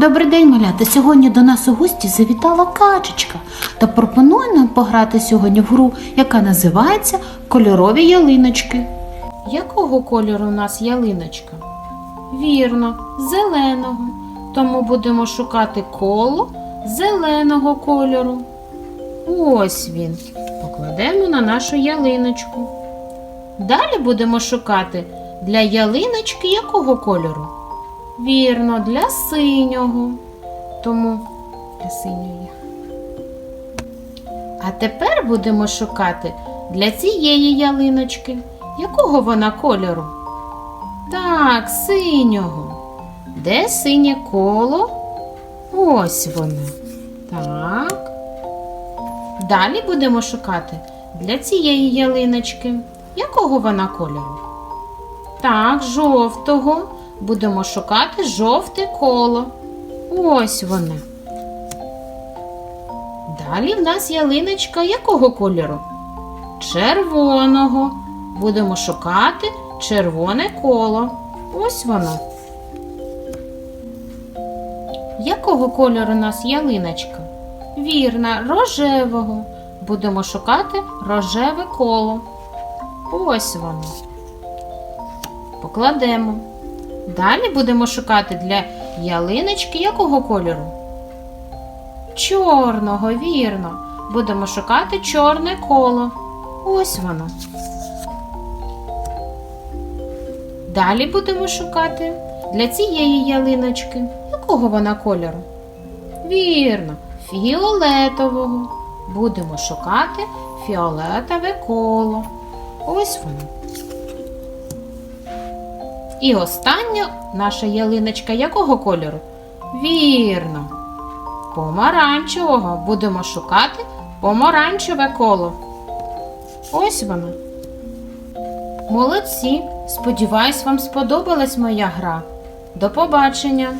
Добрий день, малята. Сьогодні до нас у гості завітала качечка та пропонує нам пограти сьогодні в гру, яка називається Кольорові ялиночки. Якого кольору у нас ялиночка? Вірно, зеленого. Тому будемо шукати коло зеленого кольору. Ось він. Покладемо на нашу ялиночку. Далі будемо шукати для ялиночки якого кольору? Вірно, для синього. Тому для синьої. А тепер будемо шукати для цієї ялиночки. Якого вона кольору? Так, синього. Де синє коло? Ось воно. Так. Далі будемо шукати для цієї ялиночки. Якого вона кольору? Так, жовтого. Будемо шукати жовте коло. Ось воно. Далі в нас ялиночка якого кольору? Червоного. Будемо шукати червоне коло. Ось воно. Якого кольору у нас ялиночка? Вірно, рожевого. Будемо шукати рожеве коло. Ось воно. Покладемо. Далі будемо шукати для ялиночки якого кольору? Чорного, вірно. Будемо шукати чорне коло. Ось воно. Далі будемо шукати для цієї ялиночки. Якого вона кольору? Вірно, фіолетового. Будемо шукати фіолетове коло. Ось воно. І остання наша ялиночка якого кольору? Вірно. Помаранчевого. Будемо шукати помаранчеве коло. Ось воно. Молодці. Сподіваюсь, вам сподобалась моя гра. До побачення!